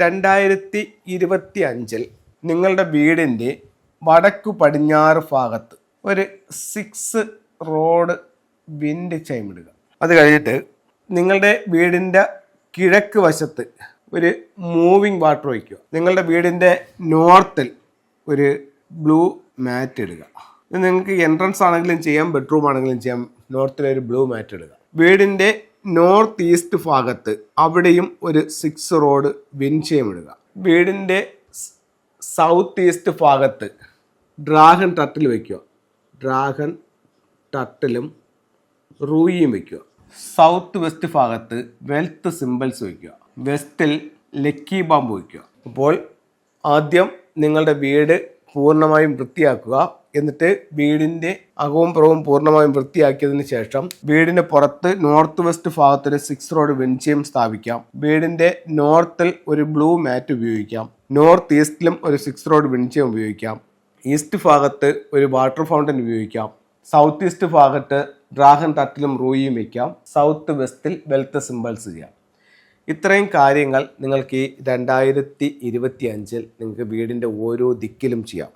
രണ്ടായിരത്തി ഇരുപത്തി അഞ്ചിൽ നിങ്ങളുടെ വീടിന്റെ വടക്കു പടിഞ്ഞാറ് ഭാഗത്ത് ഒരു സിക്സ് റോഡ് വിൻഡ് ചൈമിടുക അത് കഴിഞ്ഞിട്ട് നിങ്ങളുടെ വീടിന്റെ കിഴക്ക് വശത്ത് ഒരു മൂവിങ് വാട്ടർ വയ്ക്കുക നിങ്ങളുടെ വീടിന്റെ നോർത്തിൽ ഒരു ബ്ലൂ മാറ്റ് ഇടുക. നിങ്ങൾക്ക് എൻട്രൻസ് ആണെങ്കിലും ചെയ്യാം ബെഡ്റൂം ആണെങ്കിലും ചെയ്യാം നോർത്തിൽ ഒരു ബ്ലൂ മാറ്റ് ഇടുക. വീടിന്റെ നോർത്ത് ഈസ്റ്റ് ഭാഗത്ത് അവിടെയും ഒരു സിക്സ് റോഡ് വിൻഷയം ഇടുക വീടിന്റെ സൗത്ത് ഈസ്റ്റ് ഭാഗത്ത് ഡ്രാഗൺ ടട്ടിൽ വയ്ക്കുക. ഡ്രാഗൺ ടട്ടിലും റൂയിയും വയ്ക്കുക. സൗത്ത് വെസ്റ്റ് ഭാഗത്ത് വെൽത്ത് സിമ്പിൾസ് വയ്ക്കുക. വെസ്റ്റിൽ ലക്കി ബാമ്പ് വയ്ക്കുക. അപ്പോൾ ആദ്യം നിങ്ങളുടെ വീട് പൂർണമായും വൃത്തിയാക്കുക. എന്നിട്ട് വീടിന്റെ അകവും പുറവും പൂർണമായും വൃത്തിയാക്കിയതിന് ശേഷം വീടിന് പുറത്ത് നോർത്ത് വെസ്റ്റ് ഭാഗത്തൊരു സിക്സ് റോഡ് വെഞ്ചിയും സ്ഥാപിക്കാം. വീടിന്റെ നോർത്തിൽ ഒരു ബ്ലൂ മാറ്റ് ഉപയോഗിക്കാം. നോർത്ത് ഈസ്റ്റിലും ഒരു സിക്സ് റോഡ് വെഞ്ചിയും ഉപയോഗിക്കാം. ഈസ്റ്റ് ഭാഗത്ത് ഒരു വാട്ടർ ഫൗണ്ടൻ ഉപയോഗിക്കാം. സൗത്ത് ഈസ്റ്റ് ഭാഗത്ത് ഡ്രാഗൺ തട്ടിലും റൂയിയും വയ്ക്കാം സൗത്ത് വെസ്റ്റിൽ വെൽത്ത് സിമ്പിൾസ് ചെയ്യാം. ഇത്രയും കാര്യങ്ങൾ നിങ്ങൾക്ക് ഈ രണ്ടായിരത്തി ഇരുപത്തി അഞ്ചിൽ നിങ്ങൾക്ക് വീടിന്റെ ഓരോ ദിക്കിലും ചെയ്യാം.